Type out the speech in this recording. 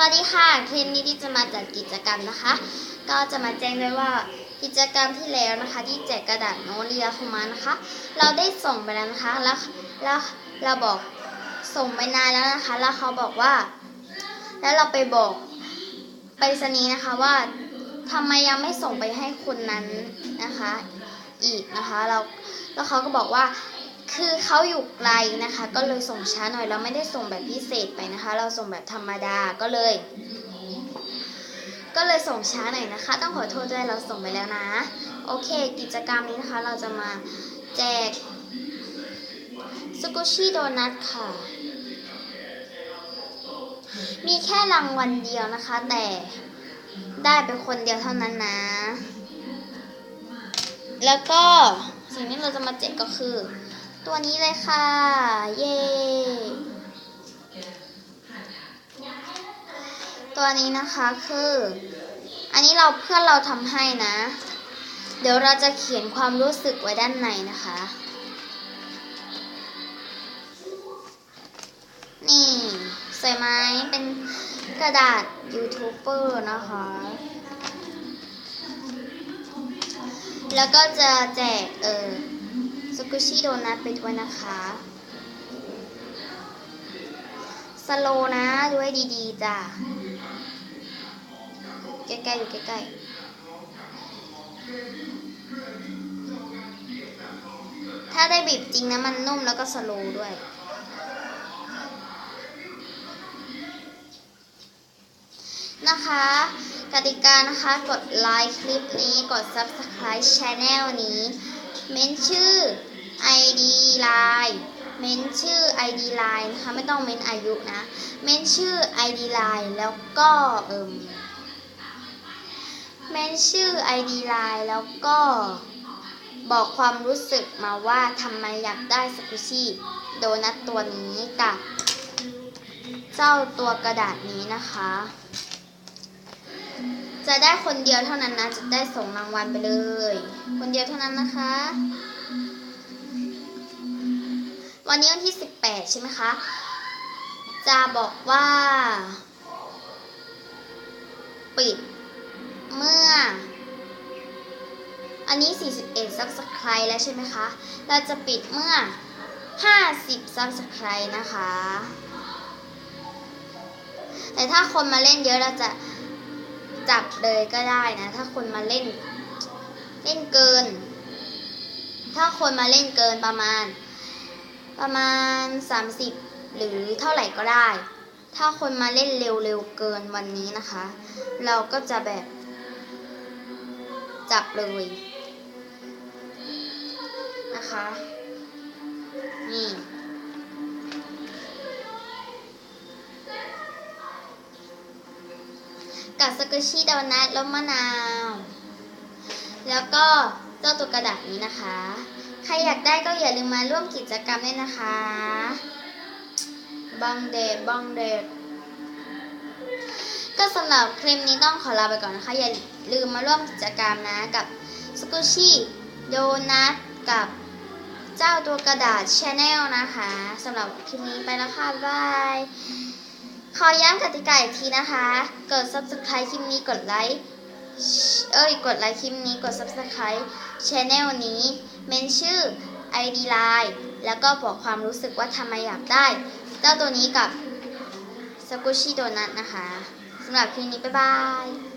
วัสดีค่ะ คลิปนี้ที่จะมาจัดกิจกรรมนะคะ ก็จะมาแจ้งด้วยว่ากิจกรรมที่แล้วนะคะ ที่แจกกระดาษโน้ตเรียของมานะคะ เราได้ส่งไปแล้วนะคะแล้วแล้วเราบอกส่งไปนานแล้วนะคะ แล้วเขาบอกว่า แล้วเราไปบอกไปรษณีนะคะว่าทำไมยังไม่ส่งไปให้คนนั้นนะคะ อีกนะคะ เราแล้วเขาก็บอกว่า คือเขาอยู่ไกลนะคะ ก็เลยส่งช้าหน่อยเราไม่ได้ส่งแบบพิเศษไปนะคะ เราส่งแบบธรรมดาก็เลย ก็เลยส่งช้าหน่อยนะคะ ต้องขอโทษด้วยเราส่งไปแล้วนะ โอเค กิจกรรมนี้นะคะ เราจะมาแจกสกุชิโดนัทค่ะ มีแค่รางวัลเดียวนะคะ แต่ได้เป็นคนเดียวเท่านั้นนะ แล้วก็สิ่งที่เราจะมาแจกก็คือ ตัวนี้เลยค่ะ เย้ตัวนี้นะคะคือ อันนี้เราเพื่อนเราทำให้นะ เดี๋ยวเราจะเขียนความรู้สึกไว้ด้านในนะคะ นี่ สวยไหมเป็นกระดาษยูทูบเบอร์นะคะ แล้วก็จะแจกเออ สกุชิโดนัทไปด้วยนะคะสโลนะด้วยดีๆจ้ะใกล้ๆอยู่ใกล้ๆถ้าได้บีบจริงนะมันนุ่มแล้วก็สโลด้วย นะคะ กติกานะคะกดไลค์คลิปนี้กด subscribe channel นี้ เม้นชื่อ ID line เม้นชื่อ ID line นะคะไม่ต้องเม้นอายุนะ เม้นชื่อ ID line แล้วก็เอิมเม้นชื่อ ID line แล้วก็บอกความรู้สึกมาว่าทำไมอยากได้สกุชี่โดนัทตัวนี้กับ เจ้าตัวกระดาษนี้นะคะ จะได้คนเดียวเท่านั้นนะ จะได้ส่งรางวัลไปเลย คนเดียวเท่านั้นนะคะ วันนี้วันที่ 18 ใช่ไหมคะ จะบอกว่า ปิด เมื่อ อันนี้ 41 subscribe แล้วใช่ไหมคะ เราจะปิดเมื่อ 50 subscribe นะคะ แต่ถ้าคนมาเล่นเยอะเราจะจับเลยก็ได้นะ ถ้าคนมาเล่น เล่นเกิน ถ้าคนมาเล่นเกินประมาณ ประมาณ 30 หรือเท่าไหร่ก็ได้ ถ้าคนมาเล่นเร็วๆเกินวันนี้นะคะ เราก็จะแบบจับเลยนะคะ นี่กับสกุชิโดนัทแล้วมะนาว แล้วก็เจ้าตัวกระดาษนี้นะคะ รอยากได้ก็อย่าลืมมาร่วมกิจกรรมด้วยนะคะบังเดดบังเดดก็สำหรับคลิปนี้ต้องขอลาไปก่อนนะคะ อย่าลืมมาร่วมกิจกรรมนะกับสกุชิโดนัทกับเจ้าตัวกระดาษชาแนลนะคะสำหรับคลิปนี้ไปแล้วค่ะบายขอย้ำกติกาอีกทีนะคะ กด subscribe คลิปนี้กดไลค์ เอ้ย กดไลค์คลิปนี้ กด subscribe channel นี้ เมนชื่อ ID line แล้วก็บอกความรู้สึกว่าทำไมอยากได้เจ้าตัวนี้กับสกุชิโดนัทนะคะสำหรับคลิปนี้ บ๊ายบาย